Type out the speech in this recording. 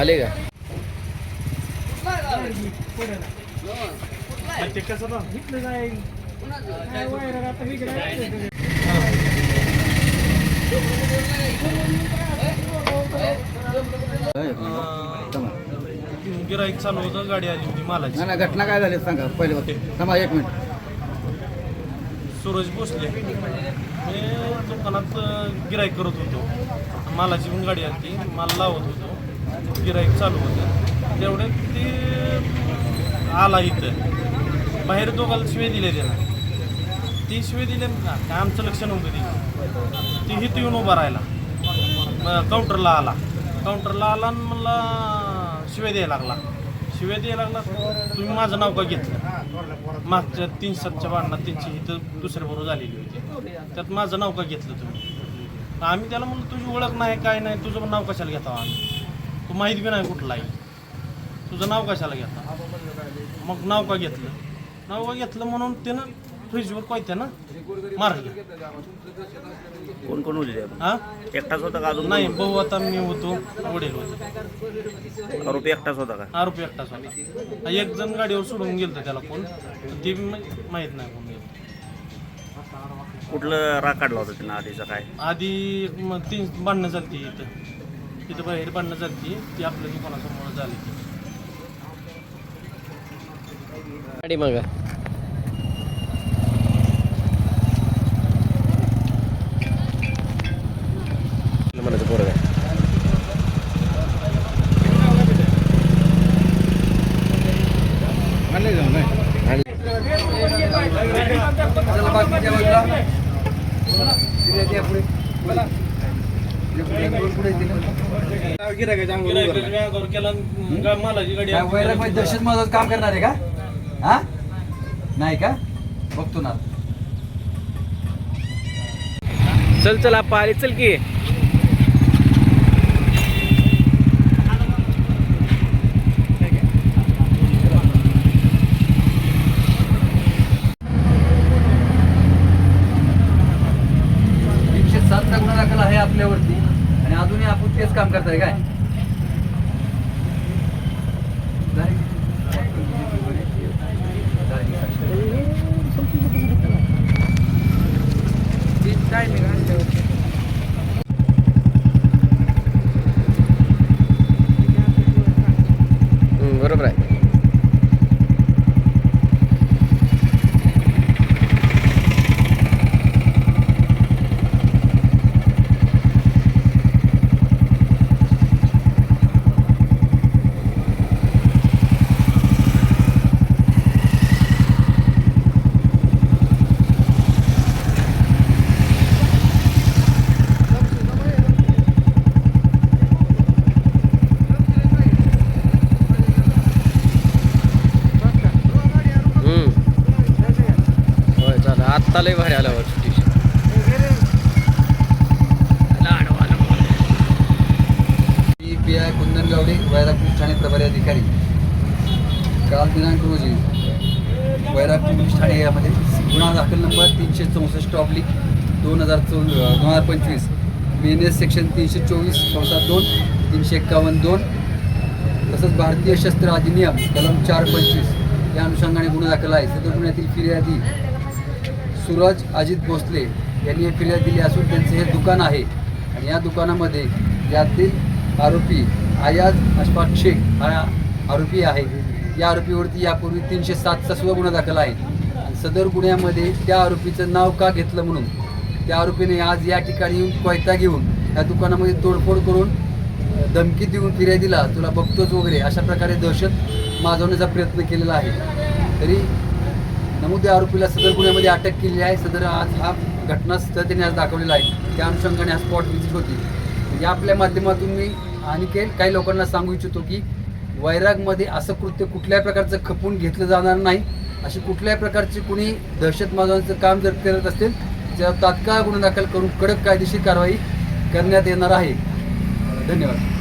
आले का? ते कसं ना गिराईक चालू होतं गाडी आली होती मालाची. नाही नाही, घटना काय झाली सांगा पहिले होते थांबा एक मिनिट. सूरज भोसले मी दुकानात गिराईक करत होतो. मालाची पण गाडी आली माल लावत होतो. गिराईक चालू होतं. तेवढे ती आला इथं. बाहेर दोघाला शिवे दिले त्याला ती शिवे दिले ना काय आमचं लक्ष नव्हतं ती ती हित येऊन उभा राहिला. मग काउंटरला आला. काउंटरला आला आणि मला शिवे द्यायला लागला. शिवाय द्यायला लागला तुम्ही माझं नाव का घेतलं? मागच्या तीन सातच्या भांडणात त्यांची इथं दुसऱ्या बरोबर झालेली होती. त्यात माझं नाव का घेतलं तुम्ही? आम्ही त्याला म्हणलं तुझी ओळख नाही काय नाही तुझं नाव कशाला घेता आम्ही? तू माहीत बी नाही कुठलाही तुझं नाव कशाला घेता? मग नाव का घेतलं? नाव का घेतलं म्हणून त्यानं फ्रीजवर पाहिजे ना? मारलं कोण कोण होते हा? एकटाच होता का अजून? नाही भाऊ आता मी होतो वडील होते. आरोपी एकटाच होता का? आरोपी एकटाच होता. एक जण गाडीवर सोडून गेलं त्याला कोण? ते बी मा- माहीत नाही कोण गेलं. कुठलं राग काढला होता त्यांना आधीचा काय? आधी मग ती भांडणं झाली इथं. तिथं बाहेर भांडणं झाली ती आपल्या दुकानासमोर झाली. गाडी मग म्हणायचं पोरं काय आणले जाऊ नाही आणि चला बाकीच्या बाजूला पुढे द्या, पुढे. पुढे, पुढे दिलं. गिऱ्हाईकाच्या व्यागावर केला आणि गा- मालाची गाडी काय आली. वैरागमध्ये म्हणजे दहशत मदत काम करणार आहे का? हा? नाही का? बघतो ना. चल चल पाहिले चल की एकशे सातचा गुन्हा दाखल आहे आपल्यावरती आणि अजूनही आपण तेच काम करताय काय हम्म, बरोबर आहे चालेल आत्ता लय भारी आल्यावर टी मी पी आय कुंदनगावडे वैरागपूर ठाणे प्रभारी अधिकारी. काल दिनांक रोजी वैरागपूर पोलीस ठाणे यामध्ये गुन्हा दाखल नंबर तीनशे चौसष्ट ऑब्लिक दोन हजार चौ दोन हजार पंचवीस. एस सेक्शन तीनशे चोवीस कंसात दोन तीनशे एक्कावन्न दोन. तसंच भारतीय शस्त्र अधिनियम कलम चार पंचवीस. या अनुषंगाने गुन्हा दाखल आहे. सदर गुन्ह्यातील फिर्यादी सूरज अजित भोसले यांनी हे फिर्याद दिली असून त्यांचं हे दुकान आहे. आणि या दुकानामध्ये यातील आरोपी आयाज अशफाक शेख हा आरोपी आहे. या आरोपीवरती यापूर्वी तीनशे सातचा सुद्धा गुन्हा दाखल आहे. आणि सदर गुन्ह्यामध्ये त्या आरोपीचं नाव का घेतलं म्हणून त्या आरोपीने आज या ठिकाणी येऊन कोयता घेऊन या दुकानामध्ये तोडफोड करून धमकी देऊन फिर्यादीला तुला बघतोच वगैरे अशा प्रकारे दहशत माजवण्याचा प्रयत्न केलेला आहे. तरी नमूद या आरोपीला सदर गुन्ह्यामध्ये अटक केली आहे. सदर आज हा घटनास्थळ त्यांनी आज दाखवलेला आहे. त्या अनुषंगाने हा स्पॉट व्हिजिट होती. या आपल्या माध्यमातून मी आणखी काही लोकांना सांगू इच्छितो की वैरागमध्ये असं कृत्य कुठल्याही प्रकारचं खपून घेतलं जाणार नाही. अशी कुठल्याही प्रकारची कुणी दहशतवादांचं काम जर करत असतील तर तात्काळ गुन्हा दाखल करून कडक कायदेशीर कारवाई करण्यात येणार आहे. धन्यवाद.